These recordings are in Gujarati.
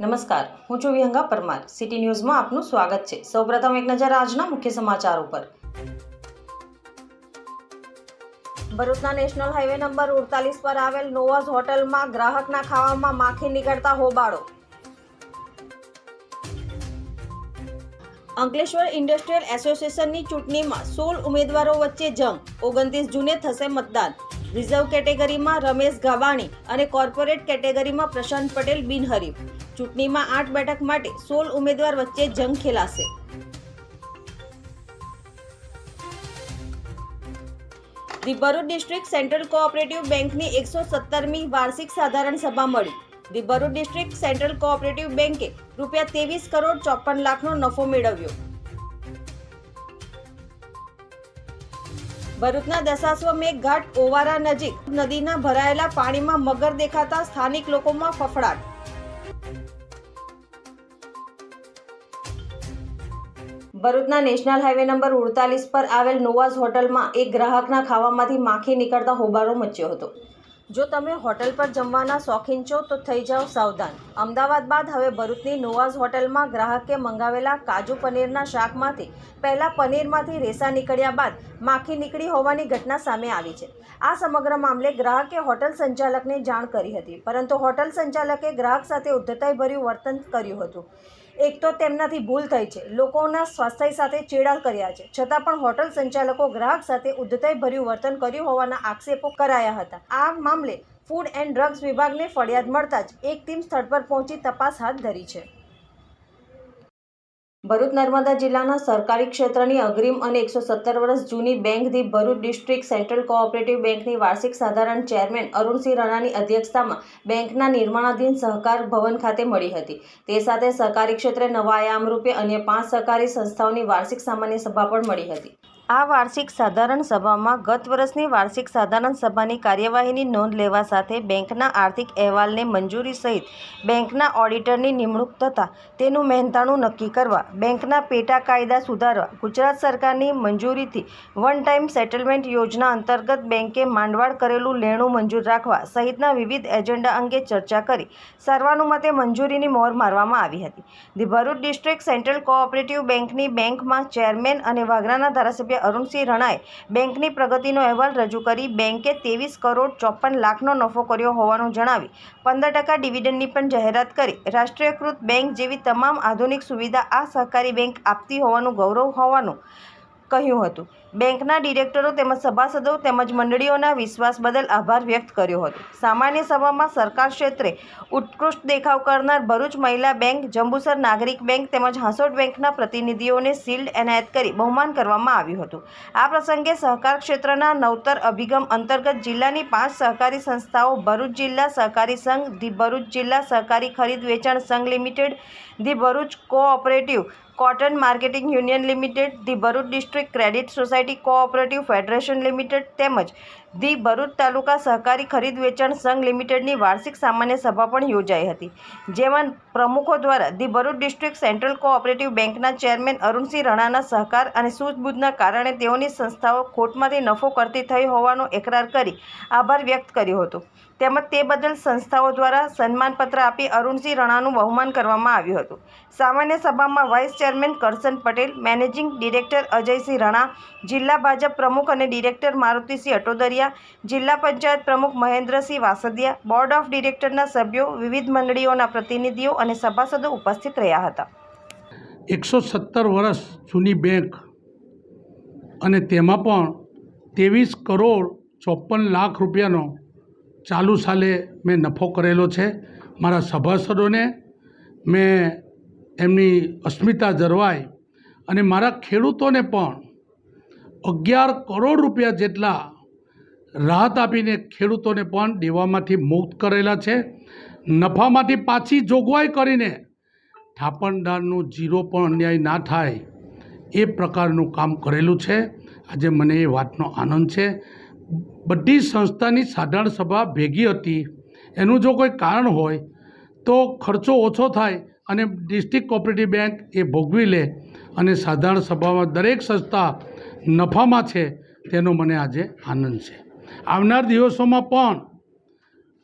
નમસ્કાર, હું છું વિહંગા પરમાર. સિટી ન્યૂઝમાં આપનું સ્વાગત છે. સૌપ્રથમ એક નજર આજના મુખ્ય સમાચાર ઉપર ભરૂચના નેશનલ હાઈવે નંબર ઉડતાલીસ પર આવેલ નોવાઝ હોટલમાં ગ્રાહકના ખાવામાં માખી નીકળતા હોબાળો. અંકલેશ્વર ઇન્ડસ્ટ્રીયલ એસોસિએશનની ચૂંટણીમાં સોળ ઉમેદવારો વચ્ચે જંગ. ઓગણત્રીસ જૂને થશે મતદાન. રિઝર્વ કેટેગરીમાં રમેશ ગાબાણી અને કોર્પોરેટ કેટેગરીમાં પ્રશાંત પટેલ બિનહરીફ. ચૂંટણીમાં આઠ બેઠક માટે સોળ ઉમેદવાર વચ્ચે જંગ ખેલાશે. The Bharuch district central cooperative બેંકની એકસો સત્તરમી વાર્ષિક સાધારણ સભા મળી. The Bharuch district central cooperative બેંકે રૂપિયા ત્રેવીસ કરોડ ચોપન લાખનો નફો મેળવ્યો. ભરૂચના દશાશ્વ મેઘ ઘાટ ઓવારા નજીક નદીના ભરાયેલા પાણીમાં મગર દેખાતા સ્થાનિક લોકોમાં ફફડાટ. ભરૂચના નેશનલ હાઈવે નંબર ઉડતાલીસ પર આવેલ નોવાઝ હોટલમાં એક ગ્રાહકના ખાવામાંથી માખી નીકળતા હોબાળો મચ્યો હતો. જો તમે હોટલ પર જમવાના શોખીન છો, તો થઈ જાઓ સાવધાન. અમદાવાદ બાદ હવે ભરૂચની નોવાઝ હોટલમાં ગ્રાહકે મંગાવેલા કાજુ પનીરના શાકમાંથી પહેલાં પનીરમાંથી રેસા નીકળ્યા બાદ માખી નીકળી હોવાની ઘટના સામે આવી છે. આ સમગ્ર મામલે ગ્રાહકે હોટલ સંચાલકને જાણ કરી હતી, પરંતુ હોટલ સંચાલકે ગ્રાહક સાથે ઉદ્ધતાઈભર્યું વર્તન કર્યું હતું. એક તો તેમનાથી ભૂલ થઈ છે. લોકોના સ્વાસ્થ્ય સાથે ચેડા કર્યા છે. છતાં પણ હોટલ સંચાલકો ગ્રાહક સાથે ઉદ્ધતાઈભર્યું વર્તન કર્યું હોવાના આક્ષેપો કરાયા હતા. આ મામલે ફૂડ એન્ડ ડ્રગ્સ વિભાગને ફરિયાદ મળતા જ એક ટીમ સ્થળ પર પહોંચી તપાસ હાથ ધરી છે. ભરૂચ નર્મદા જિલ્લાના સરકારી ક્ષેત્રની અગ્રીમ અને એકસો સત્તર વર્ષ જૂની bank the Bharuch district central cooperative બેંકની વાર્ષિક સાધારણ ચેરમેન અરુણસિંહ રાણાની અધ્યક્ષતામાં બેંકના નિર્માણાધીન સહકાર ભવન ખાતે મળી હતી. તે સાથે સહકારી ક્ષેત્રે નવા આયામ રૂપે અન્ય પાંચ સહકારી સંસ્થાઓની વાર્ષિક સામાન્ય સભા પણ મળી હતી. આ વાર્ષિક સાધારણ સભામાં ગત વર્ષની વાર્ષિક સાધારણ સભાની કાર્યવાહીની નોંધ લેવા સાથે બેંકના આર્થિક અહેવાલને મંજૂરી સહિત બેંકના ઓડિટરની નિમણૂક તથા તેનું મહેનતાણું નક્કી કરવા બેંકના પેટા કાયદા સુધારવા ગુજરાત સરકારની મંજૂરીથી વન ટાઈમ સેટલમેન્ટ યોજના અંતર્ગત બેંકે માંડવાળ કરેલું લેણું મંજૂર રાખવા સહિતના વિવિધ એજન્ડા અંગે ચર્ચા કરી સર્વાનુમતે મંજૂરીની મોહર મારવામાં આવી હતી. The Bharuch district central cooperative બેંકની બેંકમાં ચેરમેન અને વાગરાના ધારાસભ્ય અરુણસિંહ રણાએ બેંકની પ્રગતિનો અહેવાલ રજૂ કરી બેંકે ત્રેવીસ કરોડ ચોપન લાખનો નફો કર્યો હોવાનું જણાવી પંદર ટકા ડિવિડન્ડની પણ જાહેરાત કરી. રાષ્ટ્રીયકૃત બેંક જેવી તમામ આધુનિક સુવિધા આ સહકારી બેંક આપતી હોવાનું ગૌરવ હોવાનું કહ્યું હતું. બેંકના ડિરેક્ટરો તેમજ સભાસદો તેમજ મંડળીઓના વિશ્વાસ બદલ આભાર વ્યક્ત કર્યો હતો. સામાન્ય સભામાં સરકાર ક્ષેત્રે ઉત્કૃષ્ટ દેખાવ કરનાર ભરૂચ મહિલા બેંક, જંબુસર નાગરિક બેંક તેમજ હાંસોટ બેંકના પ્રતિનિધિઓને શિલ્ડ એનાયત કરી બહુમાન કરવામાં આવ્યું હતું. આ પ્રસંગે સહકાર ક્ષેત્રના નવતર અભિગમ અંતર્ગત જિલ્લાની પાંચ સહકારી સંસ્થાઓ ભરૂચ જિલ્લા સહકારી સંઘ, ધી ભરૂચ જિલ્લા સહકારી ખરીદ વેચાણ સંઘ limited, the Bharuch cooperative cotton marketing union limited, the Bharuch district credit society cooperative federation limited તેમજ ધી ભરૂચ તાલુકા સહકારી ખરીદ વેચાણ સંઘ લિમિટેડની વાર્ષિક સામાન્ય સભા પણ યોજાઈ હતી, જેમાં પ્રમુખો દ્વારા the Bharuch district central cooperative બેંકના ચેરમેન અરુણસિંહ રણાના સહકાર અને સૂઝબૂઝના કારણે તેઓની સંસ્થાઓ ખોટમાંથી નફો કરતી થઈ હોવાનો એકરાર કરી આભાર વ્યક્ત કર્યો હતો. તેમજ તે બદલ સંસ્થાઓ દ્વારા સન્માનપત્ર આપી અરુણસિંહ રણાનું બહુમાન કરવામાં આવ્યું હતું. સામાન્ય સભામાં vice chairman Karshan Patel, managing director Ajaysinh Rana, જિલ્લા ભાજપ પ્રમુખ અને ડિરેક્ટર મારુતિસિંહ અટોદરિયા, જિલ્લા પંચાયત પ્રમુખ મહેન્દ્રસિંહ વાસદિયા, બોર્ડ ઓફ ડિરેક્ટરના સભ્યો, વિવિધ મંડળીઓના પ્રતિનિધિઓ અને સભાસદો ઉપસ્થિત રહ્યા હતા. એકસો સત્તર વર્ષ જૂની બેંક અને તેમાં પણ ત્રેવીસ કરોડ ચોપન લાખ રૂપિયાનો ચાલુ સાલે મેં નફો કરેલો છે. મારા સભાસદોને મેં એમની અસ્મિતા જળવાય અને મારા ખેડૂતોને પણ અગિયાર કરોડ રૂપિયા જેટલા રાહત આપીને ખેડૂતોને પણ દેવામાંથી મુક્ત કરેલા છે. નફામાંથી પાછી જોગવાઈ કરીને થાપણદારનું જીરો પણ અન્યાય ના થાય એ પ્રકારનું કામ કરેલું છે. આજે મને એ વાતનો આનંદ છે. બધી સંસ્થાની સાધારણ સભા ભેગી હતી. એનું જો કોઈ કારણ હોય, તો ખર્ચો ઓછો થાય અને ડિસ્ટ્રિક્ટ કોઓપરેટિવ બેંક એ ભોગવી લે અને સાધારણ સભામાં દરેક સંસ્થા નફામાં છે, તેનો મને આજે આનંદ છે. આવનાર દિવસોમાં પણ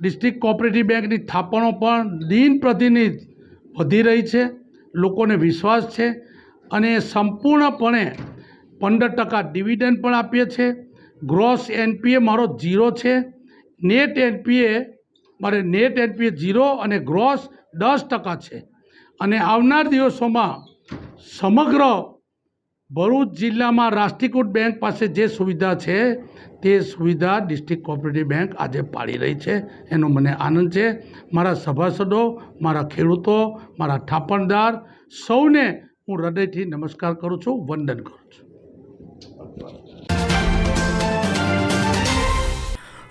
ડિસ્ટ્રિક્ટ કોઓપરેટિવ બેંકની થાપણો પણ દિન પ્રતિનિધિ વધી રહી છે, લોકોને વિશ્વાસ છે અને સંપૂર્ણપણે પંદર ટકા ડિવિડન્ડ પણ આપીએ છીએ. ગ્રોસ એનપીએ મારો ઝીરો છે, નેટ એનપીએ મારે નેટ એનપીએ ઝીરો અને ગ્રોસ દસ ટકા છે. અને આવનાર દિવસોમાં સમગ્ર ભરૂચ જિલ્લામાં રાષ્ટ્રીયકૃત બેંક પાસે જે સુવિધા છે, તે સુવિધા ડિસ્ટ્રિક્ટ કોઓપરેટિવ બેંક આજે પાડી રહી છે. એનો મને આનંદ છે. મારા સભાસદો, મારા ખેડૂતો, મારા થાપણદાર, સૌને હું હૃદયથી નમસ્કાર કરું છું, વંદન કરું છું.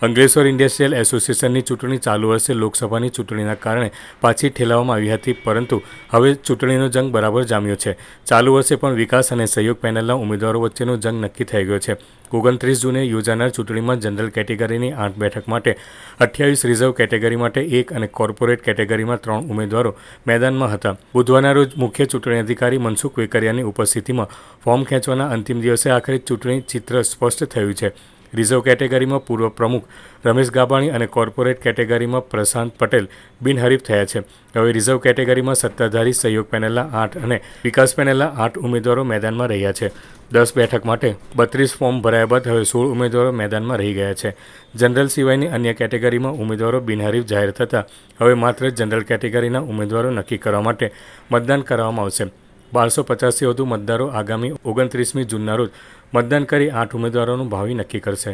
અંકલેશ્વર ઇન્ડસ્ટ્રીયલ એસોસિએશનની ચૂંટણી ચાલુ વર્ષે લોકસભાની ચૂંટણીના કારણે પાછી ઠેલાવવામાં આવી હતી, પરંતુ હવે ચૂંટણીનો જંગ બરાબર જામ્યો છે. ચાલુ વર્ષે પણ વિકાસ અને સહયોગ પેનલના ઉમેદવારો વચ્ચેનો જંગ નક્કી થઈ ગયો છે. ઓગણત્રીસ જૂને યોજાનાર ચૂંટણીમાં જનરલ કેટેગરીની આઠ બેઠક માટે અઠ્યાવીસ રિઝર્વ કેટેગરી માટે એક અને કોર્પોરેટ કેટેગરીમાં ત્રણ ઉમેદવારો મેદાનમાં હતા. બુધવારના રોજ મુખ્ય ચૂંટણી અધિકારી મનસુખ વેકરિયાની ઉપસ્થિતિમાં ફોર્મ ખેંચવાના અંતિમ દિવસે આખરે ચૂંટણી ચિત્ર સ્પષ્ટ થયું છે. રિઝર્વ કેટેગરીમાં પૂર્વ પ્રમુખ રમેશ ગાબાણી અને કોર્પોરેટ કેટેગરીમાં પ્રશાંત પટેલ બિનહરીફ થયા છે. હવે રિઝર્વ કેટેગરીમાં સત્તાધારી સહયોગ પેનલના આઠ અને વિકાસ પેનલના આઠ ઉમેદવારો મેદાનમાં રહ્યા છે. દસ બેઠક માટે બત્રીસ ફોર્મ ભરાયા બાદ હવે સોળ ઉમેદવારો મેદાનમાં રહી ગયા છે. જનરલ સિવાયની અન્ય કેટેગરીમાં ઉમેદવારો બિનહરીફ જાહેર થતાં. હવે માત્ર જનરલ કેટેગરીના ઉમેદવારો નક્કી કરવા માટે મતદાન કરવામાં આવશે. બારસો પચાસથી વધુ મતદારો આગામી ઓગણત્રીસમી જૂનના રોજ મતદાન કરી આઠ ઉમેદવારોનું ભાવિ નક્કી કરશે.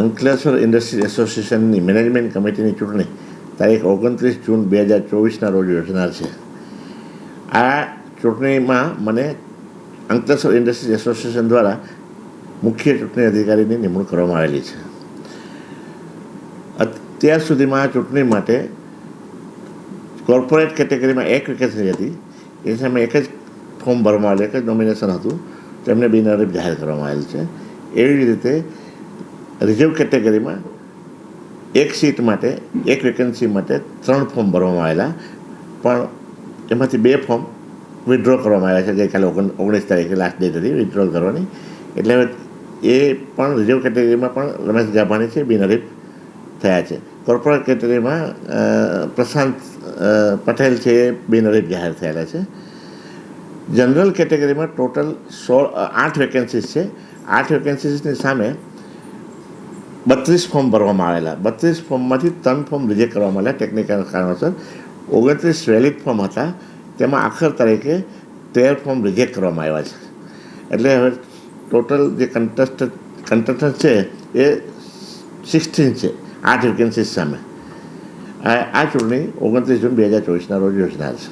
અંકલેશ્વર ઇન્ડસ્ટ્રી એસોસિએશનની મેનેજમેન્ટ કમિટીની ચૂંટણી તારીખ ઓગણત્રીસ જૂન બે હજાર ચોવીસના રોજ યોજનાર છે. આ ચૂંટણીમાં મને અંકલેશ્વર ઇન્ડસ્ટ્રીઝ એસોસિએશન દ્વારા મુખ્ય ચૂંટણી અધિકારીની નિમણૂક કરવામાં આવેલી છે. અત્યાર સુધીમાં આ ચૂંટણી માટે કોર્પોરેટ કેટેગરીમાં એક વેકેન્સી હતી. એ સામે એક જ ફોર્મ ભરવામાં આવેલું, એક જ નોમિનેશન હતું. તેમને બિનહરીફ જાહેર કરવામાં આવેલ છે. એવી રીતે રિઝર્વ કેટેગરીમાં એક સીટ માટે, એક વેકેન્સી માટે ત્રણ ફોર્મ ભરવામાં આવેલા. પણ એમાંથી બે ફોર્મ વિડ્રો કરવામાં આવ્યા છે. ગઈકાલે ઓગણ, ઓગણીસ તારીખે લાસ્ટ ડેટ હતી વિડ્રો કરવાની. એટલે હવે એ પણ રિઝર્વ કેટેગરીમાં પણ રમેશ ગાભાણી છે બિનહરીફ થયા છે. કોર્પોરેટ કેટેગરીમાં પ્રશાંત પટેલ છે એ બિનહરીફ જાહેર થયેલા છે. જનરલ કેટેગરીમાં ટોટલ સોળ આઠ વેકેન્સીસ છે. આઠ વેકેન્સીસની સામે બત્રીસ ફોર્મ ભરવામાં આવેલા. બત્રીસ ફોર્મમાંથી ત્રણ ફોર્મ રિજેક્ટ કરવામાં આવ્યા ટેકનિકલ કારણોસર. ઓગણત્રીસ વેલિડ ફોર્મ હતા. તેમાં આખર તારીખે તેર ફોર્મ રિજેક્ટ કરવામાં આવ્યા છે. એટલે હવે ટોટલ જે કન્ટેસ્ટ કન્ટેસ્ટન્ટ છે એ સિક્સટીન છે, આઠ વેકેન્સીસ સામે. આ ચૂંટણી ઓગણત્રીસ જૂન બે હજાર ચોવીસના રોજ યોજનાર છે.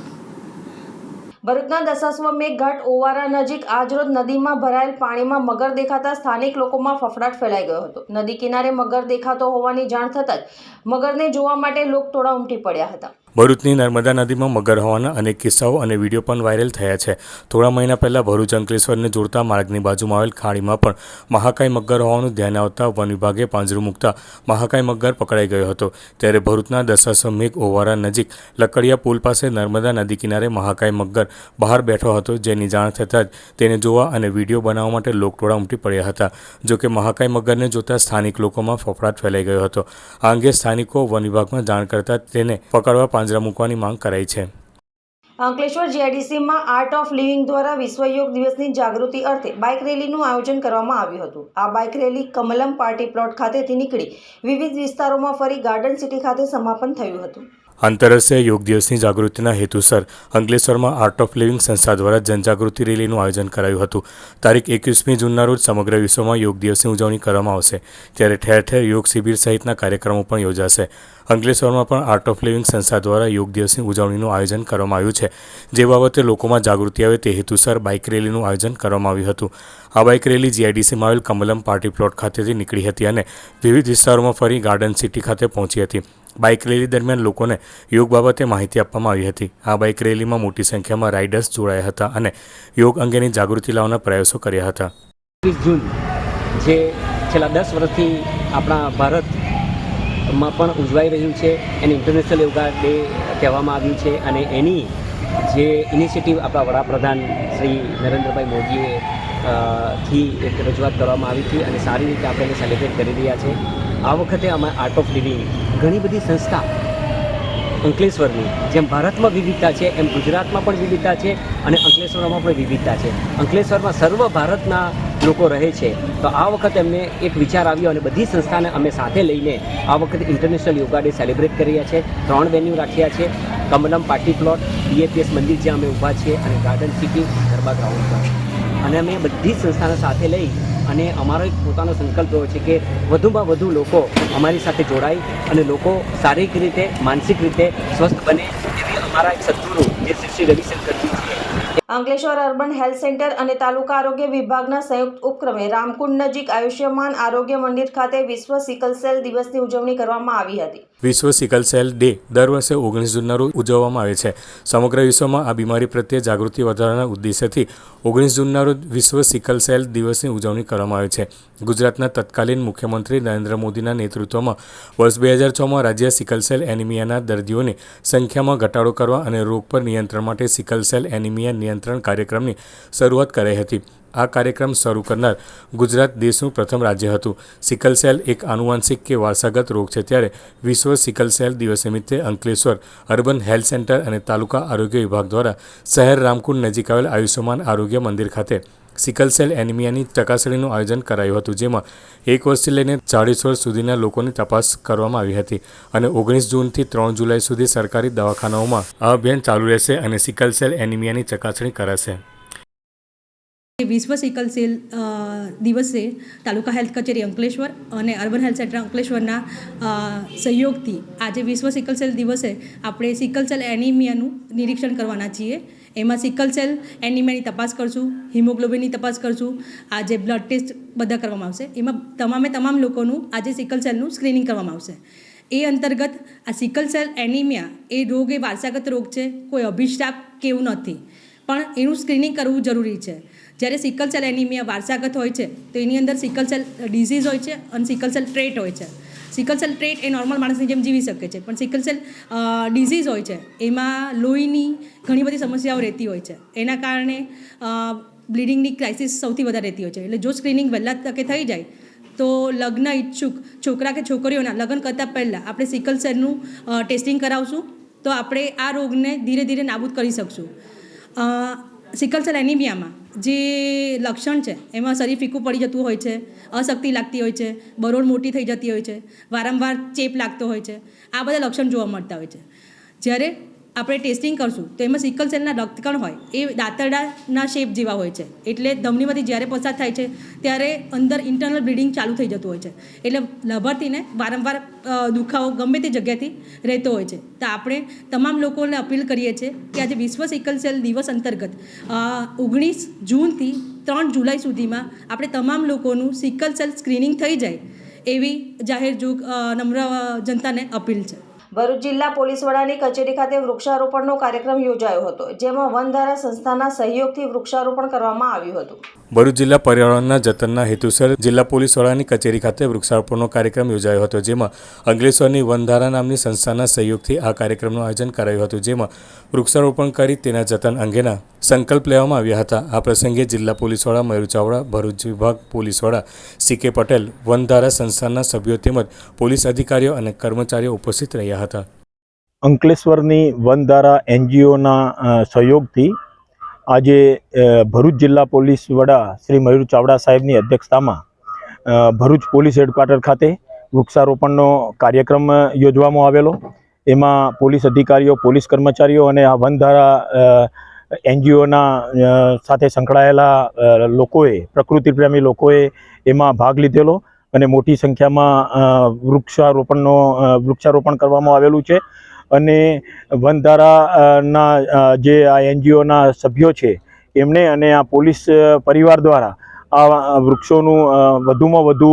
ભરૂચના દશાશ્વ ઘાટ ઓવારા નજીક આજરોજ નદીમાં ભરાયેલ પાણીમાં મગર દેખાતા સ્થાનિક લોકોમાં ફફડાટ ફેલાઈ ગયો હતો. નદી કિનારે મગર દેખાતો હોવાની જાણ થતાં જ મગરને જોવા માટે લોકટોળા ઉમટી પડ્યા હતા. ભરૂચની નર્મદા નદીમાં મગર હોવાના અનેક કિસ્સાઓ અને વીડિયો પણ વાયરલ થયા છે. થોડા મહિના પહેલાં ભરૂચ અંકલેશ્વરને જોડતા માર્ગની બાજુમાં આવેલ ખાડીમાં પણ મહાકાય મગર હોવાનું ધ્યાન આવતા વન વિભાગે પાંજરું મૂકતા મહાકાય મગર પકડાઈ ગયો હતો. ત્યારે ભરૂચના દશાશ્વમેઘ ઓવારા નજીક લકડિયા પુલ પાસે નર્મદા નદી કિનારે મહાકાય મગર બહાર બેઠો હતો. જેની જાણ થતાં જ તેને જોવા અને વીડિયો બનાવવા માટે લોકટોળા ઉમટી પડ્યા હતા. જોકે મહાકાય મગરને જોતા સ્થાનિક લોકોમાં ફફડાટ ફેલાઈ ગયો હતો. આ અંગે સ્થાનિકો વન વિભાગમાં જાણ કરતા તેને પકડવા પાંજરા મૂકવાની માંગ કરાઈ છે. અંકલેશ્વર જીઆઈડીસીમાં આર્ટ ઓફ લિવિંગ દ્વારા વિશ્વ યોગ દિવસની જાગૃતિ અર્થે બાઇક રેલીનું આયોજન કરવામાં આવ્યું હતું. આ bike rally Kamalam party plot ખાતેથી નીકળી વિવિધ વિસ્તારોમાં ફરી ગાર્ડન સિટી ખાતે સમાપન થયું હતું. આંતરરાષ્ટ્રીય યોગ દિવસની જાગૃતિના હેતુસર અંકલેશ્વરમાં આર્ટ ઓફ લિવિંગ સંસ્થા દ્વારા જનજાગૃતિ રેલીનું આયોજન કરાયું હતું. તારીખ એકવીસમી જૂનના રોજ સમગ્ર વિશ્વમાં યોગ દિવસની ઉજવણી કરવામાં આવશે. ત્યારે ઠેર ઠેર યોગ શિબિર સહિતના કાર્યક્રમો પણ યોજાશે. અંકલેશ્વરમાં પણ આર્ટ ઓફ લિવિંગ સંસ્થા દ્વારા યોગ દિવસની ઉજવણીનું આયોજન કરવામાં આવ્યું છે. જે બાબતે લોકોમાં જાગૃતિ આવે તે હેતુસર બાઇક રેલીનું આયોજન કરવામાં આવ્યું હતું. આ બાઇક રેલી જીઆઈડીસીમાં આવેલ કમલમ પાર્ટી પ્લોટ ખાતેથી નીકળી હતી અને વિવિધ વિસ્તારોમાં ફરી ગાર્ડન સિટી ખાતે પહોંચી હતી. બાઇક રેલી દરમિયાન લોકોને યોગ બાબતે માહિતી આપવામાં આવી હતી. આ બાઇક રેલીમાં મોટી સંખ્યામાં રાઇડર્સ જોડાયા હતા અને યોગ અંગેની જાગૃતિ લાવવાના પ્રયાસો કર્યા હતા. એકવીસ જૂન, જે છેલ્લા દસ વર્ષથી આપણા ભારતમાં પણ ઉજવાઈ રહ્યું છે, એને ઇન્ટરનેશનલ યોગા ડે કહેવામાં આવ્યું છે અને એની જે ઇનિશિયેટિવ આપણા વડાપ્રધાન શ્રી નરેન્દ્રભાઈ મોદીએ થી એક રજૂઆત કરવામાં આવી હતી અને સારી રીતે આપણે એને સેલિબ્રેટ કરી રહ્યા છે. આ વખતે અમે આર્ટ ઓફ લિવિંગ ઘણી બધી સંસ્થા અંકલેશ્વરની, જેમ ભારતમાં વિવિધતા છે, એમ ગુજરાતમાં પણ વિવિધતા છે અને અંકલેશ્વરમાં પણ વિવિધતા છે. અંકલેશ્વરમાં સર્વ ભારતના લોકો રહે છે. તો આ વખતે અમને એક વિચાર આવ્યો અને બધી સંસ્થાને અમે સાથે લઈને આ વખતે ઇન્ટરનેશનલ યોગા ડે સેલિબ્રેટ કરી રહ્યા છે. ત્રણ વેન્યુ રાખ્યા છે. કમલમ પાર્ટી પ્લોટ બીએપીએસ મંદિર જ્યાં અમે ઊભા છીએ અને ગાર્ડન સિટી ગરબા ગ્રાઉન્ડ પર. અને અમે બધી જ સંસ્થાને સાથે લઈ અને અમારો એક પોતાનો સંકલ્પ એવો છે કે વધુમાં વધુ લોકો અમારી સાથે જોડાય અને લોકો શારીરિક રીતે, માનસિક રીતે સ્વસ્થ બને એવી અમારા એક સદગુરુ જે શ્રી શ્રી રવિશંકરજી છે. અંકલેશ્વર અર્બન હેલ્થ સેન્ટર અને તાલુકા આરોગ્ય વિભાગના સંયુક્ત ઉપક્રમે રામકુંડ નજીક આયુષ્યમાન આરોગ્ય મંદિર ખાતે વિશ્વ સિકલ સેલ દિવસની ઉજવણી કરવામાં આવી હતી. વિશ્વ સિકલ સેલ ડે દર વર્ષે ઓગણીસ જૂનના રોજ ઉજવવામાં આવે છે. સમગ્ર વિશ્વમાં આ બીમારી પ્રત્યે જાગૃતિ વધારવાના ઉદ્દેશ્યથી ઓગણીસ જૂનના રોજ વિશ્વ સિકલ સેલ દિવસની ઉજવણી કરવામાં આવે છે. ગુજરાતના તત્કાલીન મુખ્યમંત્રી નરેન્દ્ર મોદીના નેતૃત્વમાં વર્ષ બે હજાર છમાં રાજ્ય સિકલ સેલ એનિમિયાના દર્દીઓની સંખ્યામાં ઘટાડો કરવા અને રોગ પર નિયંત્રણ માટે સિકલ સેલ એનિમિયા નિયંત્રણ કાર્યક્રમની શરૂઆત કરાઈ હતી. આ કાર્યક્રમ શરૂ કરનાર ગુજરાત દેશનું પ્રથમ રાજ્ય હતું. સિકલ સેલ એક આનુવંશિક કે વારસાગત રોગ છે ત્યારે વિશ્વ સિકલ સેલ દિવસ નિમિત્તે અંકલેશ્વર અર્બન હેલ્થ સેન્ટર અને તાલુકા આરોગ્ય વિભાગ દ્વારા શહેર રામકુંડ નજીક આવેલ આયુષ્યમાન આરોગ્ય મંદિર ખાતે સિકલ સેલ એનિમિયાની ચકાસણીનું આયોજન કરાયું હતું, જેમાં એક વર્ષથી લઈને ચાળીસ વર્ષ સુધીના લોકોની તપાસ કરવામાં આવી હતી અને ઓગણીસ જૂનથી ત્રણ જુલાઈ સુધી સરકારી દવાખાનાઓમાં આ અભિયાન ચાલુ રહેશે અને સિકલ સેલ એનિમિયાની ચકાસણી કરાશે. વિશ્વ સિકલ સેલ દિવસે તાલુકા હેલ્થ કચેરી અંકલેશ્વર અને અર્બન હેલ્થ સેન્ટર અંકલેશ્વરના સહયોગથી આજે વિશ્વ સિકલ સેલ દિવસે આપણે સિકલ સેલ એનિમિયાનું નિરીક્ષણ કરવાના છીએ. એમાં સિકલ સેલ એનિમિયાની તપાસ કરશું હિમોગ્લોબિનની તપાસ કરશું આજે બ્લડ ટેસ્ટ બધા કરવામાં આવશે. એમાં તમામે તમામ લોકોનું આજે સિકલ સેલનું સ્ક્રીનિંગ કરવામાં આવશે. એ અંતર્ગત આ સિકલ સેલ એનિમિયા એ રોગ એ વારસાગત રોગ છે, કોઈ અભિશાપ કે એવું નથી. પણ એનું સ્ક્રીનિંગ કરવું જરૂરી છે. જ્યારે સિકલ સેલ એનિમિયા વારસાગત હોય છે, તો એની અંદર સિકલ સેલ ડિઝીઝ હોય છે અને સિકલ સેલ ટ્રેટ હોય છે. સિકલ સેલ ટ્રેટ એ નોર્મલ માણસની જેમ જીવી શકે છે. પણ સિકલ સેલ ડિઝીઝ હોય છે, એમાં લોહીની ઘણી બધી સમસ્યાઓ રહેતી હોય છે. એના કારણે બ્લીડિંગની ક્રાઇસિસ સૌથી વધારે રહેતી હોય છે. એટલે જો સ્ક્રીનિંગ વહેલા તકે થઈ જાય, તો લગ્ન ઈચ્છુક, છોકરા કે છોકરીઓના લગ્ન કરતાં પહેલાં આપણે સિકલ સેલનું ટેસ્ટિંગ કરાવશું, તો આપણે આ રોગને ધીરે ધીરે નાબૂદ કરી શકશું. સિકલ સેલ એનિમિયામાં જે લક્ષણ છે, એમાં શરીર ફીકું પડી જતું હોય છે, અશક્તિ લાગતી હોય છે, બરોળ મોટી થઈ જતી હોય છે, વારંવાર ચેપ લાગતો હોય છે, આ બધા લક્ષણ જોવા મળતા હોય છે. જ્યારે આપણે ટેસ્ટિંગ કરશું, તો એમાં સિકલ સેલના રક્તકણ હોય, એ દાંતરડાના શેપ જેવા હોય છે. એટલે ધમનીમાંથી જ્યારે પસાર થાય છે, ત્યારે અંદર ઇન્ટરનલ બ્લીડિંગ ચાલુ થઈ જતું હોય છે. એટલે લાભાર્થીને વારંવાર દુખાવો ગમે તે જગ્યાથી રહેતો હોય છે. તો આપણે તમામ લોકોને અપીલ કરીએ છીએ કે આજે વિશ્વ સિકલ સેલ દિવસ અંતર્ગત ઓગણીસ જૂનથી ત્રણ જુલાઈ સુધીમાં આપણે તમામ લોકોનું સિકલ સેલ સ્ક્રીનિંગ થઈ જાય, એવી જાહેર જુગ નમ્ર જનતાને અપીલ છે. ભરૂચ જિલ્લા પોલીસ વડાની કચેરી ખાતે વૃક્ષારોપણનો કાર્યક્રમ યોજાયો હતો, જેમાં વનધારા સંસ્થાના સહયોગથી વૃક્ષારોપણ કરવામાં આવ્યું હતું. ભરૂચ જિલ્લા પર્યાવરણના જતનના હેતુસર જિલ્લા પોલીસ વડાની કચેરી ખાતે વૃક્ષારોપણનો કાર્યક્રમ યોજાયો હતો, જેમાં અંકલેશ્વરની વનધારા નામની સંસ્થાના સહયોગથી આ કાર્યક્રમનું આયોજન કરાયું હતું, જેમાં વૃક્ષારોપણ કરી તેના જતન અંગેના સંકલ્પ લેવામાં આવ્યા હતા. આ પ્રસંગે જિલ્લા પોલીસ વડા મયુર ચાવડા, ભરૂચ વિભાગ પોલીસ વડા સી કે પટેલ, વનધારા સંસ્થાના સભ્યો તેમજ પોલીસ અધિકારીઓ અને કર્મચારીઓ ઉપસ્થિત રહ્યા હતા. અંકલેશ્વરની વનધારા એનજીઓના સહયોગથી આજે ભરૂચ જિલ્લા પોલીસ વડા શ્રી મયુર ચાવડા સાહેબની અધ્યક્ષતામાં ભરૂચ પોલીસ હેડક્વાર્ટર ખાતે વૃક્ષારોપણનો કાર્યક્રમ યોજવામાં આવેલો. એમાં પોલીસ અધિકારીઓ, પોલીસ કર્મચારીઓ અને આ વનધારા એનજીઓના સાથે સંકળાયેલા લોકોએ, પ્રકૃતિપ્રેમી લોકોએ એમાં ભાગ લીધેલો અને મોટી સંખ્યામાં વૃક્ષારોપણનો વૃક્ષારોપણ કરવામાં આવેલું છે. અને વનધારાના જે આ એનજીઓના સભ્યો છે એમણે અને આ પોલીસ પરિવાર દ્વારા આ વૃક્ષોનું વધુમાં વધુ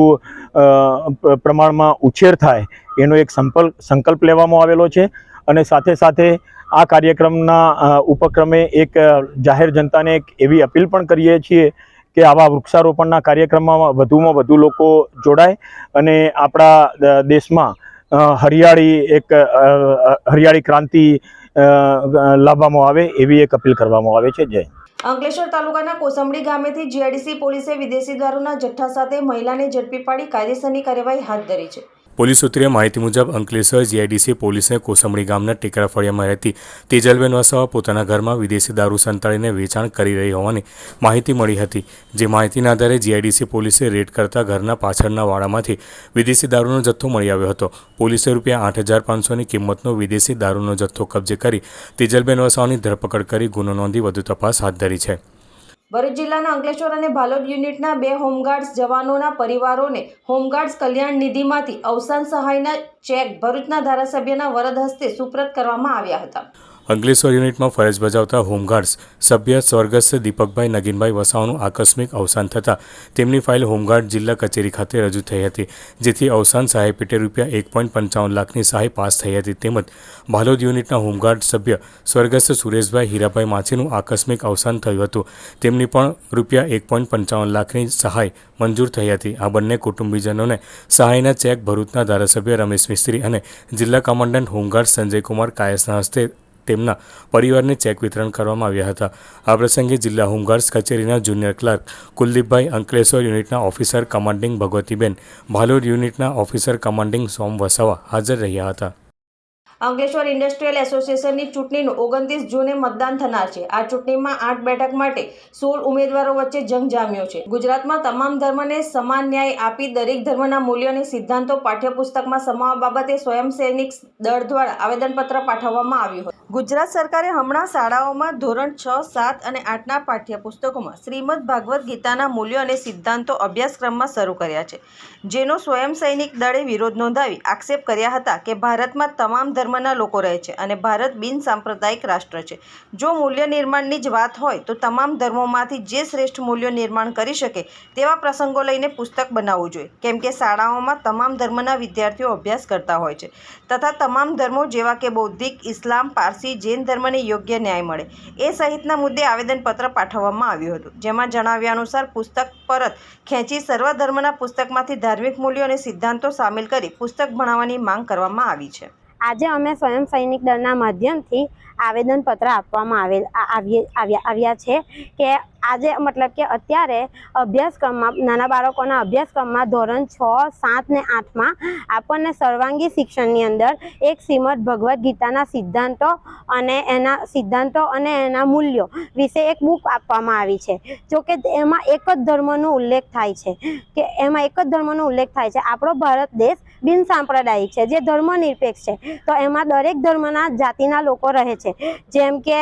પ્રમાણમાં ઉછેર થાય, એનો એક સંકલ્પ સંકલ્પ લેવામાં આવેલો છે. અને સાથે સાથે આ કાર્યક્રમના ઉપક્રમે એક જાહેર જનતાને એક એવી અપીલ પણ કરીએ છીએ કે આવા વૃક્ષારોપણના કાર્યક્રમમાં વધુમાં વધુ લોકો જોડાય અને આપણા દેશમાં હરિયાળી એક હરિયાળી ક્રાંતિ લાવવામાં આવે એવી એક અપીલ કરવામાં આવે છે. જય અંકલેશ્વર તાલુકાના કોસંબડી ગામેથી જીઆઈડીસી પોલીસે વિદેશી દારૂના જથ્થા સાથે મહિલાને ઝડપી પાડી કાયદેસરની કાર્યવાહી હાથ ધરી છે. પોલીસ સૂત્રે માહિતી મુજબ અંકલેશ્વર જીઆઈડીસી પોલીસને કોસંબડી ગામના ટેકરા ફળિયામાં રહેતી તેજલબેન વસાવા પોતાના ઘરમાં વિદેશી દારૂ સંતાડીને વેચાણ કરી રહી હોવાની માહિતી મળી હતી. જે માહિતીના આધારે જીઆઈડીસી પોલીસે રેડ કરતા ઘરના પાછળના વાડામાંથી વિદેશી દારૂનો જથ્થો મળી આવ્યો હતો. પોલીસે રૂપિયા આઠ હજાર પાંચસોની કિંમતનો વિદેશી દારૂનો જથ્થો કબજે કરી તેજલબેન વસાવાની ધરપકડ કરી ગુનો નોંધી વધુ તપાસ હાથ ધરી છે. ભરૂચ જિલ્લાના અંકલેશ્વર અને ભાલોદ યુનિટના બે હોમગાર્ડ્સ જવાનોના પરિવારોને હોમગાર્ડ્સ કલ્યાણ નિધિમાંથી અવસાન સહાયના ચેક ભરૂચના ધારાસભ્યના વરદ હસ્તે સુપ્રત કરવામાં આવ્યા હતા. અંકલેશ્વર યુનિટમાં ફરજ બજાવતા હોમગાર્ડ્સ સભ્ય સ્વર્ગસ્થ દીપકભાઈ નગીનભાઈ વસાવાનું આકસ્મિક અવસાન થતાં તેમની ફાઇલ હોમગાર્ડ જિલ્લા કચેરી ખાતે રજૂ થઈ હતી, જેથી અવસાન સહાય પેટે રૂપિયા એક પોઈન્ટ પંચાવન લાખની સહાય પાસ થઈ હતી. તેમજ ભાલોદ યુનિટના હોમગાર્ડ સભ્ય સ્વર્ગસ્થ સુરેશભાઈ હીરાભાઈ માછીનું આકસ્મિક અવસાન થયું હતું. તેમની પણ રૂપિયા એક પોઈન્ટ પંચાવન લાખની સહાય મંજૂર થઈ હતી. આ બંને કુટુંબીજનોને સહાયના ચેક ભરૂચના ધારાસભ્ય રમેશ મિસ્ત્રી અને જિલ્લા કમાન્ડન્ટ હોમગાર્ડ સંજયકુમાર કાયસના હસ્તે તેમના પરિવારને ચેક વિતરણ કરવામાં આવ્યા હતા. આ પ્રસંગે જિલ્લા હોમગાર્ડ્સ કચેરીના જુનિયર ક્લાર્ક કુલદીપભાઈ અંકલેશ્વર યુનિટના ઓફિસર કમાન્ડિંગ ભગવતીબેન ભાલોડ યુનિટના ઓફિસર કમાન્ડિંગ સોમ વસાવા હાજર રહ્યા હતા. અંકલેશ્વર ઇન્ડસ્ટ્રીયલ એસોસિએશનની ચૂંટણીનું ઓગણત્રીસ જૂને મતદાન થનાર છે. આ ચૂંટણીમાં આઠ બેઠક માટે સોળ ઉમેદવારો વચ્ચે જંગ જામ્યો છે. ગુજરાતમાં તમામ ધર્મને સમાન ન્યાય આપી દરેક ધર્મના મૂલ્યો અને સિદ્ધાંતો પાઠ્યપુસ્તકમાં સમાવવા બાબતે સ્વયંસૈનિક દળ દ્વારા આવેદનપત્ર પાઠવવામાં આવ્યું હતું. ગુજરાત સરકારે હમણાં શાળાઓમાં ધોરણ છ, સાત અને આઠના પાઠ્યપુસ્તકોમાં શ્રીમદ ભાગવદ્ ગીતાના મૂલ્યો અને સિદ્ધાંતો અભ્યાસક્રમમાં શરૂ કર્યા છે. જેનો સ્વયં સૈનિક દળે વિરોધ નોંધાવી આક્ષેપ કર્યા હતા કે ભારતમાં તમામ ધર્મના લોકો રહે છે અને ભારત બિન સાંપ્રદાયિક રાષ્ટ્ર છે. જો મૂલ્ય નિર્માણની જ વાત હોય, તો તમામ ધર્મોમાંથી જે શ્રેષ્ઠ મૂલ્યો નિર્માણ કરી શકે તેવા પ્રસંગો લઈને પુસ્તક બનાવવું જોઈએ. કેમ કે શાળાઓમાં તમામ ધર્મના વિદ્યાર્થીઓ અભ્યાસ કરતા હોય છે. તથા તમામ ધર્મો જેવા કે બૌદ્ધિક, ઇસ્લામ, પારસી, જૈન ધર્મને યોગ્ય ન્યાય મળે. એ સહિતના મુદ્દે આવેદનપત્ર પાઠવવામાં આવ્યું હતું. જેમાં જણાવ્યા અનુસાર પુસ્તક પરત ખેંચી સર્વ ધર્મના પુસ્તકમાંથી ધાર્મિક મૂલ્યો અને સિદ્ધાંતો સામેલ કરી પુસ્તક ભણાવવાની માંગ કરવામાં આવી છે. આજે અમે સ્વયં સૈનિક દળના માધ્યમથી આવેદનપત્ર આપવામાં આવેલ આવ્યા છે કે આજે મતલબ કે અત્યારે અભ્યાસક્રમમાં, નાના બાળકોના અભ્યાસક્રમમાં ધોરણ છ, સાત ને આઠમાં આપણને સર્વાંગી શિક્ષણની અંદર એક શ્રીમદ ભગવદ્ ગીતાના સિદ્ધાંતો અને એના સિદ્ધાંતો અને એના મૂલ્યો વિશે એક બુક આપવામાં આવી છે. જો કે એમાં એક જ ધર્મનો ઉલ્લેખ થાય છે કે એમાં એક જ ધર્મનો ઉલ્લેખ થાય છે. આપણો ભારત દેશ બિન સાંપ્રદાયિક છે, જે ધર્મનિરપેક્ષ છે. તો એમાં દરેક ધર્મના જાતિના લોકો રહે છે. જેમ કે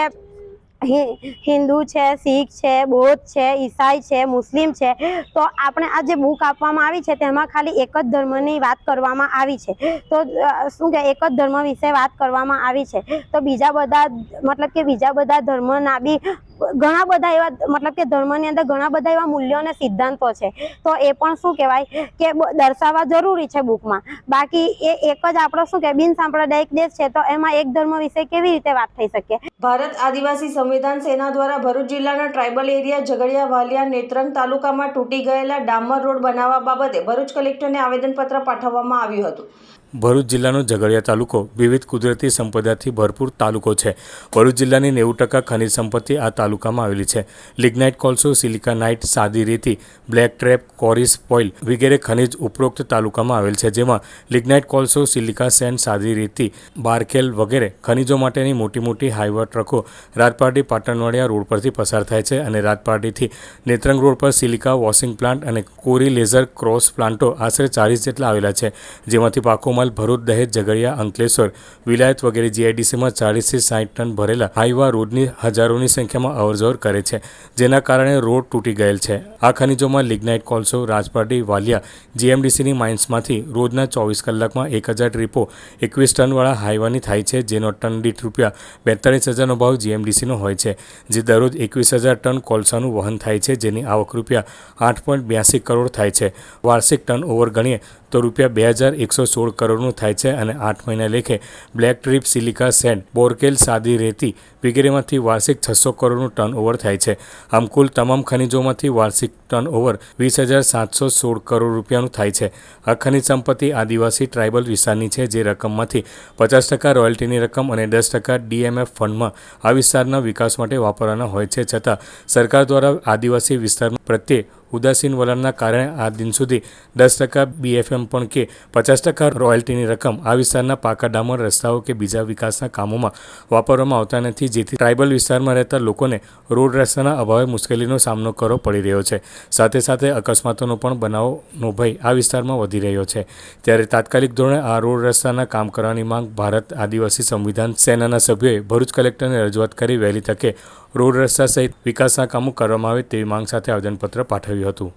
હિન્દુ છે, શીખ છે, બૌદ્ધ છે, ઈસાઈ છે, મુસ્લિમ છે, તો આપણે આ જે બુક આપવામાં આવી છે તેમાં ખાલી એક જ ધર્મની વાત કરવામાં આવી છે. તો શું કે એક જ ધર્મ વિશે વાત કરવામાં આવી છે. તો બીજા બધા, મતલબ કે બીજા બધા ધર્મના બી ઘણા બધા એવા, મતલબ કે ધર્મની અંદર ઘણા બધા એવા મૂલ્યો અને સિદ્ધાંતો છે. તો એ પણ શું કહેવાય કે દર્શાવવા જરૂરી છે બુકમાં. બાકી એ એક જ આપણો શું કે બિન સાંપ્રદાયિક દેશ છે, તો એમાં એક ધર્મ વિશે કેવી રીતે વાત થઈ શકે? ભારત આદિવાસી સંવિધાન સેના દ્વારા ભરૂચ જિલ્લાના ટ્રાઇબલ એરિયા ઝઘડિયા વાલિયા નેત્રંગ તાલુકામાં તૂટી ગયેલા ડામર રોડ બનાવવા બાબતે ભરૂચ કલેક્ટરને આવેદનપત્ર પાઠવવામાં આવ્યું હતું. ભરૂચ જિલ્લાનો ઝઘડિયા તાલુકો વિવિધ કુદરતી સંપદાથી ભરપૂર તાલુકો છે. ભરૂચ જિલ્લાની નેવું ટકા ખનિજ સંપત્તિ આ તાલુકામાં આવેલી છે. લિગ્નાઇટ કોલસો, સિલિકા નાઇટ, સાદી રેતી, બ્લેક ટ્રેપ, કોરિસ પોઇલ વગેરે ખનિજ ઉપરોક્ત તાલુકામાં આવેલ છે. જેમાં લિગ્નાઇટ કોલસો, સિલિકા સેન, સાદી રેતી બારકેલ વગેરે ખનિજો માટેની મોટી મોટી હાઇવર ટ્રકો રાજપારડી પાટણવાડિયા રોડ પરથી પસાર થાય છે અને રાજપારડીથી નેત્રંગ રોડ પર સિલિકા વોશિંગ પ્લાન્ટ અને કોરી લેઝર ક્રોસ પ્લાન્ટો આશરે ચાલીસ જેટલા આવેલા છે. જેમાંથી પાકો માલ ભરૂચ દહેજ, ઝઘડિયા, અંકલેશ્વર વિલાયત વગેરે જીઆઈડીસીમાં ચાલીસથી સાઠ ટન ભરેલા હાઈવા રોડની હજારોની સંખ્યામાં અવરજવર કરે છે, જેના કારણે રોડ તૂટી ગયેલ છે. આ ખનિજોમાં લિગ્નાઇટ કોલસો, રાજપાટી, વાલિયા, જીએમડીસીની માઇન્સમાંથી રોજના ચોવીસ કલાકમાં એક હજાર ટ્રીપો એકવીસ ટનવાળા હાઈવાની થાય છે, જેનો ટન દીઠ રૂપિયા બેતાળીસ હજારનો ભાવ જીએમડીસીનો હોય છે, જે દરરોજ એકવીસ હજાર ટન કોલસાનું વહન થાય છે, જેની આવક રૂપિયા આઠ પોઈન્ટ બ્યાસી કરોડ થાય છે. વાર્ષિક ટર્ન ઓવર ગણીએ તો રૂપિયા બે હજાર એકસો સોળ કરોડનું થાય છે અને આઠ મહિના લેખે બ્લેક ટ્રીપ સિલિકા સેન્ડ બોરકેલ સાદી રેતી વગેરેમાંથી વાર્ષિક છસો કરોડનું ટર્નઓવર થાય છે. આમ કુલ તમામ ખનિજોમાંથી વાર્ષિક ટર્નઓવર વીસ હજાર સાતસો સોળ કરોડ રૂપિયાનું થાય છે. આ ખનિજ સંપત્તિ આદિવાસી ટ્રાઇબલ વિસ્તારની છે, જે રકમમાંથી પચાસ ટકા રોયલ્ટીની રકમ અને દસ ટકા ડીએમએફ ફંડમાં આ વિસ્તારના વિકાસ માટે વાપરવાના હોય છે. છતાં સરકાર દ્વારા આદિવાસી વિસ્તાર પ્રત્યે ઉદાસીન વલણના કારણે આ દિન સુધી દસ ટકા બીએફએમ પણ કે પચાસ ટકા રોયલ્ટીની રકમ આ વિસ્તારના પાકા ડામર રસ્તાઓ કે બીજા વિકાસના કામોમાં વાપરવામાં આવતા નથી. જેથી ટ્રાઇબલ વિસ્તારમાં રહેતા લોકોને રોડ રસ્તાના અભાવે મુશ્કેલીનો સામનો કરવો પડી રહ્યો છે. સાથે સાથે અકસ્માતોનો પણ બનાવનો ભય આ વિસ્તારમાં વધી રહ્યો છે. ત્યારે તાત્કાલિક ધોરણે આ રોડ રસ્તાના કામ કરવાની માંગ ભારત આદિવાસી સંવિધાન સેનાના સભ્યોએ ભરૂચ કલેક્ટરને રજૂઆત કરી વહેલી તકે રોડ રસ્તા સહિત વિકાસના કામો કરવામાં આવે તેવી માંગ સાથે આવેદનપત્ર પાઠવ્યું હતું.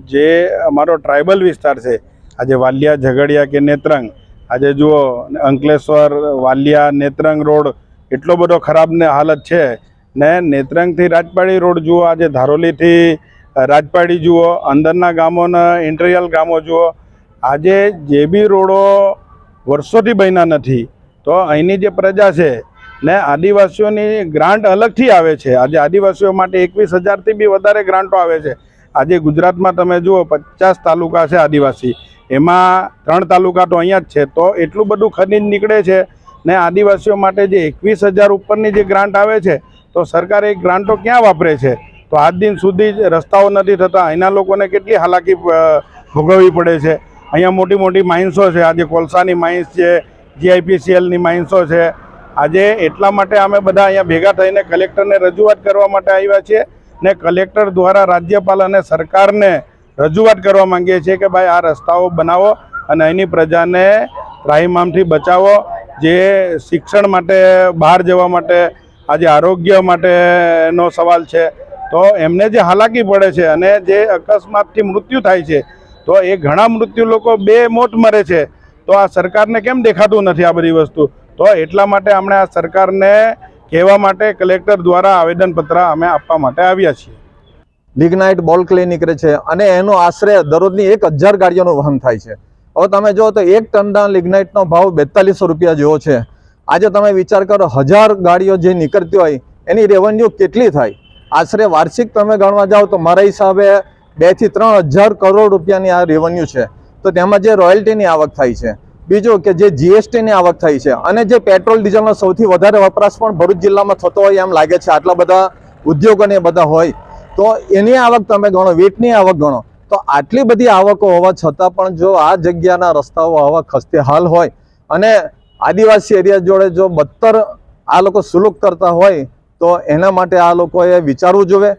જે અમારો ટ્રાઇબલ વિસ્તાર છે, આજે વાલિયા, ઝઘડિયા કે નેત્રંગ, આજે જુઓ, અંકલેશ્વર, વાલિયા, નેત્રંગ રોડ એટલો બધો ખરાબ ને હાલત છે ને નેત્રંગથી રાજપાડી રોડ જુઓ, આજે ધારોલીથી રાજપાડી જુઓ, અંદરના ગામોના, ઇન્ટરિયલ ગામો જુઓ, આજે જે બી રોડો વર્ષોથી બન્યા નથી, તો અહીંની જે પ્રજા છે ને આદિવાસીઓની ગ્રાન્ટ અલગથી આવે છે. આજે આદિવાસીઓ માટે એકવીસ હજારથી બી વધારે ગ્રાન્ટો આવે છે. આજે ગુજરાતમાં તમે જુઓ, પચાસ તાલુકા છે આદિવાસી. એમાં ત્રણ તાલુકા તો અહીંયા જ છે, તો એટલું બધું ખનીજ નીકળે છે ને આદિવાસીઓ માટે જે એકવીસ હજાર ઉપરની જે ગ્રાન્ટ આવે છે, તો સરકાર એ ગ્રાન્ટો ક્યાં વાપરે છે? તો આજ દિન સુધી રસ્તાઓ નથી થતા. અહીંના લોકોને કેટલી હાલાકી ભોગવવી પડે છે. અહીંયા મોટી મોટી માઇન્સો છે. આજે કોલસાની માઇન્સ છે, જીઆઈપીસીએલની માઇન્સો છે. આજે એટલા માટે અમે બધા અહીંયા ભેગા થઈને કલેક્ટરને રજૂઆત કરવા માટે આવ્યા છીએ ને કલેક્ટર દ્વારા રાજ્યપાલ અને સરકારને રજૂઆત કરવા માંગીએ છીએ કે ભાઈ આ રસ્તાઓ બનાવો અને અહીંની પ્રજાને ત્રાહિમામથી બચાવો. જે શિક્ષણ માટે બહાર જવા માટે, આજે આરોગ્ય માટેનો સવાલ છે. તો એમને જે હાલાકી પડે છે અને જે અકસ્માતથી મૃત્યુ થાય છે, તો એ ઘણા મૃત્યુ લોકો બે મોત મરે છે. તો આ સરકારને કેમ દેખાતું નથી આ બધી વસ્તુ? તો એટલા માટે આપણે આ સરકારને કહેવા માટે કલેક્ટર દ્વારા આવેદનપત્ર અમે આપવા માટે આવ્યા છીએ. લિગ્નાઇટ બોલ ક્લે નીકળે છે અને એનો આશરે દરરોજની એક હજાર ગાડીઓનું વહન થાય છે. હવે તમે જો તો એક ટનના લિગ્નાઇટનો ભાવ બેતાલીસો રૂપિયા જેવો છે. આજે તમે વિચાર કરો હજાર ગાડીઓ જે નીકળતી હોય એની રેવન્યુ કેટલી થાય? આશરે વાર્ષિક તમે ગણવા જાઓ તો મારા હિસાબે બેથી ત્રણ હજાર કરોડ રૂપિયાની આ રેવન્યુ છે. તો તેમાં જે રોયલ્ટીની આવક થાય છે. બીજું કે જે જીએસટીની આવક થાય છે અને જે પેટ્રોલ ડીઝલનો સૌથી વધારે વપરાશ પણ ભરૂચ જિલ્લામાં થતો હોય એમ લાગે છે. આટલા બધા ઉદ્યોગોને બધા હોય. તો એની આવક તમે ગણો, વીટની આવક ગણો, તો આટલી બધી આવકો હોવા છતાં પણ જો આ જગ્યાના રસ્તાઓ આવા ખસ્તે હાલ હોય અને આદિવાસી એરિયા જોડે જો બદતર આ લોકો સુલુક કરતા હોય, તો એના માટે આ લોકોએ વિચારવું જોઈએ.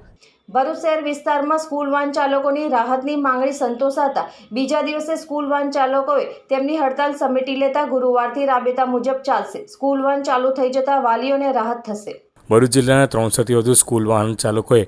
ભરૂચ શહેર વિસ્તારમાં સ્કૂલ વાન ચાલકોની રાહતની માંગણી સંતોષાતા બીજા દિવસે સ્કૂલ વાન ચાલકોએ તેમની હડતાલ સમેટી લેતા ગુરુવારથી રાબેતા મુજબ ચાલશે. સ્કૂલ વાન ચાલુ થઈ જતા વાલીઓને રાહત થશે. ભરૂચ જિલ્લાના ત્રણસોથી વધુ સ્કૂલ વાહન ચાલકોએ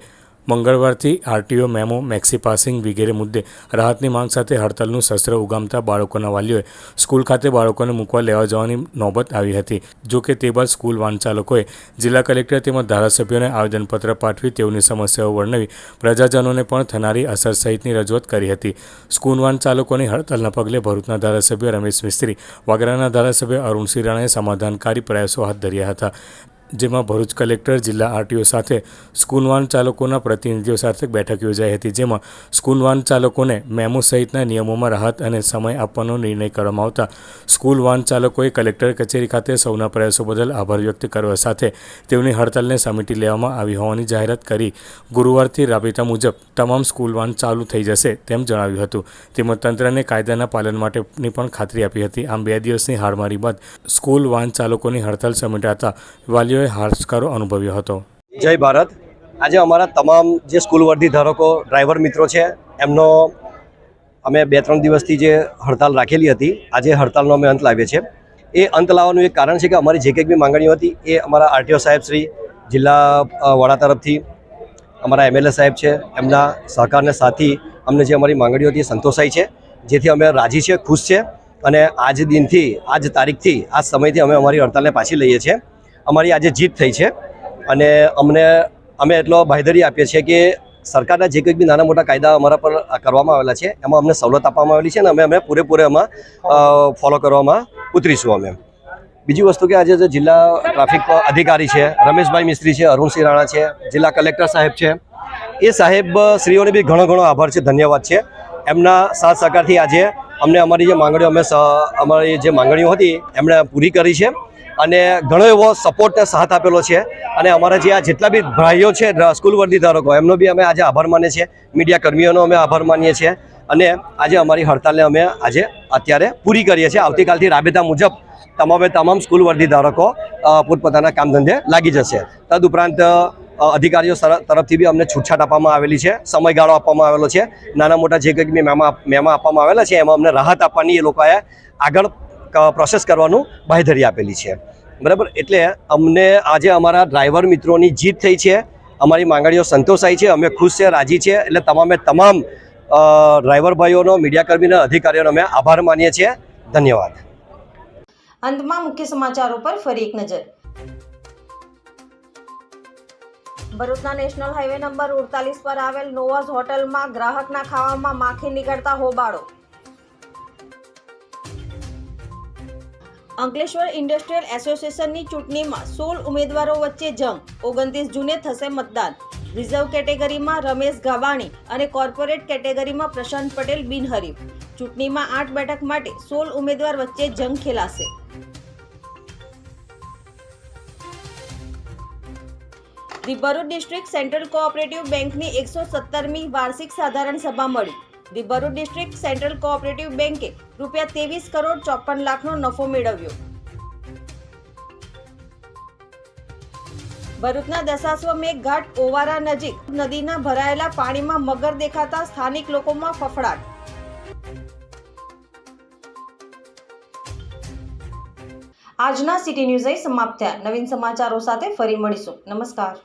મંગળવારથી આરટીઓ, મેમો, મેક્સી પાસિંગ વગેરે મુદ્દે રાહતની માંગ સાથે હડતાલનું શસ્ત્ર ઉગામતા બાળકોના વાલીઓએ સ્કૂલ ખાતે બાળકોને મૂકવા લેવા જવાની નોબત આવી હતી. જો કે તે બાદ સ્કૂલ વાહન ચાલકોએ જિલ્લા કલેક્ટર તેમજ ધારાસભ્યોને આવેદનપત્ર પાઠવી તેઓની સમસ્યાઓ વર્ણવી પ્રજાજનોને પણ થનારી અસર સહિતની રજૂઆત કરી હતી. સ્કૂલ વાન ચાલકોની હડતાલના પગલે ભરૂચના ધારાસભ્ય રમેશ મિસ્ત્રી, વાગરાના ધારાસભ્ય અરુણસિંહ રાણાએ સમાધાનકારી પ્રયાસો હાથ ધર્યા હતા. જેમાં ભરૂચ કલેક્ટર, જિલ્લા આરટીઓ સાથે સ્કૂલ વાહન ચાલકોના પ્રતિનિધિઓ સાથે બેઠક યોજાઈ હતી, જેમાં સ્કૂલ વાહન ચાલકોને મેમો સહિતના નિયમોમાં રાહત અને સમય આપવાનો નિર્ણય કરવામાં આવતા સ્કૂલ વાહન ચાલકોએ કલેક્ટર કચેરી ખાતે સૌના પ્રયાસો બદલ આભાર વ્યક્ત કરવા સાથે તેઓની હડતાલને સમેટી લેવામાં આવી હોવાની જાહેરાત કરી ગુરુવારથી રાબેતા મુજબ તમામ સ્કૂલ વાહન ચાલુ થઈ જશે તેમ જણાવ્યું હતું. તેમજ તંત્રને કાયદાના પાલન માટેની પણ ખાતરી આપી હતી. આમ બે દિવસની હારમારી બાદ સ્કૂલ વાહન ચાલકોની હડતાલ સમેટાતા વાલીઓએ હાશકારો અનુભવ્યો હતો. જય ભારત. આજે અમારા તમામ જે સ્કૂલ વર્ધી ધારકો, ડ્રાઈવર મિત્રો છે, એમનો અમે બે ત્રણ દિવસથી જે હડતાલ રાખેલી હતી, આજે હડતાલનો અમે અંત લાવીએ છીએ. એ અંત લાવવાનું એક કારણ છે કે અમારી જે કંઈક બી માંગણીઓ હતી, એ અમારા આરટીઓ સાહેબ શ્રી, જિલ્લા વડા તરફથી, અમારા એમએલએ સાહેબ છે, એમના સહકારને સાથી, અમને જે અમારી માંગણીઓ હતી એ સંતોષાઈ છે. જેથી અમે રાજી છે, ખુશ છે અને આજ દિનથી, આજ તારીખથી, આજ સમયથી અમે અમારી હડતાલને પાછી લઈએ છીએ. અમારી આજે જીત થઈ છે. અને અમને, અમે એટલો બાંહેધરી આપીએ છીએ કે સરકારના જે કંઈક બી નાના મોટા કાયદા અમારા પર કરવામાં આવેલા છે, એમાં અમને સવલત આપવામાં આવેલી છે અને અમે અમે પૂરેપૂરે એમાં ફોલો કરવામાં ઉતરીશું અમે. બીજી વસ્તુ કે આજે જિલ્લા ટ્રાફિક અધિકારી છે, રમેશભાઈ મિસ્ત્રી છે, અરુણસિંહ રાણા છે, જિલ્લા કલેક્ટર સાહેબ છે, એ સાહેબ શ્રીઓને બી ઘણો ઘણો આભાર છે, ધન્યવાદ છે. એમના સાથ સહકારથી આજે અમને અમારી જે માંગણીઓ, અમે અમારી જે માંગણીઓ હતી, એમણે પૂરી કરી છે. અને ઘણો એવો સપોર્ટ સાથ આપેલો છે. અને અમારા જે આ જેટલા બી ભાઈઓ છે સ્કૂલ વર્દી ધારકો, એમનો બી અમે આજે આભાર માનીએ છીએ. મીડિયા કર્મીઓનો અમે આભાર માનીએ છીએ. અને આજે અમારી હડતાલને અમે આજે અત્યારે પૂરી કરીએ છીએ. આવતીકાલથી રાબેતા મુજબ તમામે તમામ સ્કૂલ વર્દી ધારકો પોતપોતાના કામ ધંધે લાગી જશે. તદુપરાંત અધિકારીઓ તરફથી બી અમને છૂટછાટ આપવામાં આવેલી છે. સમયગાળો આપવામાં આવેલો છે. નાના મોટા જે કંઈક મેમા મેમા આપવામાં આવેલા છે, એમાં અમને રાહત આપવાની એ લોકોએ આગળ પ્રોસેસ કરવાનું બાંહેધરી આપેલી છે. બરાબર? એટલે અમને આજે અમારા ડ્રાઈવર મિત્રોની જીત થઈ છે. અમારી માંગણીઓ સંતોષાઈ છે. અમે ખુશ છે, રાજી છે. એટલે તમામે તમામ ડ્રાઈવર ભાઈઓનો મીડિયાકર્મીના અધિકારીઓનો અમે આભાર માનીએ છીએ. ધન્યવાદ. અંતમાં મુખ્ય સમાચારો પર ફરી એક નજર. ભરૂચના નેશનલ હાઈવે નંબર ઉડતાલીસ પર આવેલ નોવાઝ હોટલમાં ગ્રાહકના ખાવામાં માખી નીકળતા હોબાળો. અંકલેશ્વર ઇન્ડસ્ટ્રીયલ એસોસિએશનની ચૂંટણીમાં સોળ ઉમેદવારો વચ્ચે જંગ. ઓગણત્રીસ જૂને થશે મતદાન. રિઝર્વ કેટેગરીમાં રમેશ ગાવાણી અને કોર્પોરેટ કેટેગરીમાં પ્રશાંત પટેલ બિનહરીફ. ચૂંટણીમાં આઠ બેઠક માટે સોળ ઉમેદવાર વચ્ચે જંગ ખેલાશે. The Bharuch district central cooperative બેંકની એકસો સત્તરમી વાર્ષિક સાધારણ સભા મળી. The Bharuch district central cooperative બેંકે રૂપિયા ત્રેવીસ કરોડ ચોપન લાખનો નફો મેળવ્યો. ભરૂચના દશાશ્વ મેઘ ઘાટ ઓવારા નજીક નદીના ભરાયેલા પાણીમાં મગર દેખાતા સ્થાનિક લોકોમાં ફફડાટ. આજના સિટી ન્યૂઝ સમાપ્ત થયા. નવીન સમાચારો સાથે ફરી મળીશું. નમસ્કાર.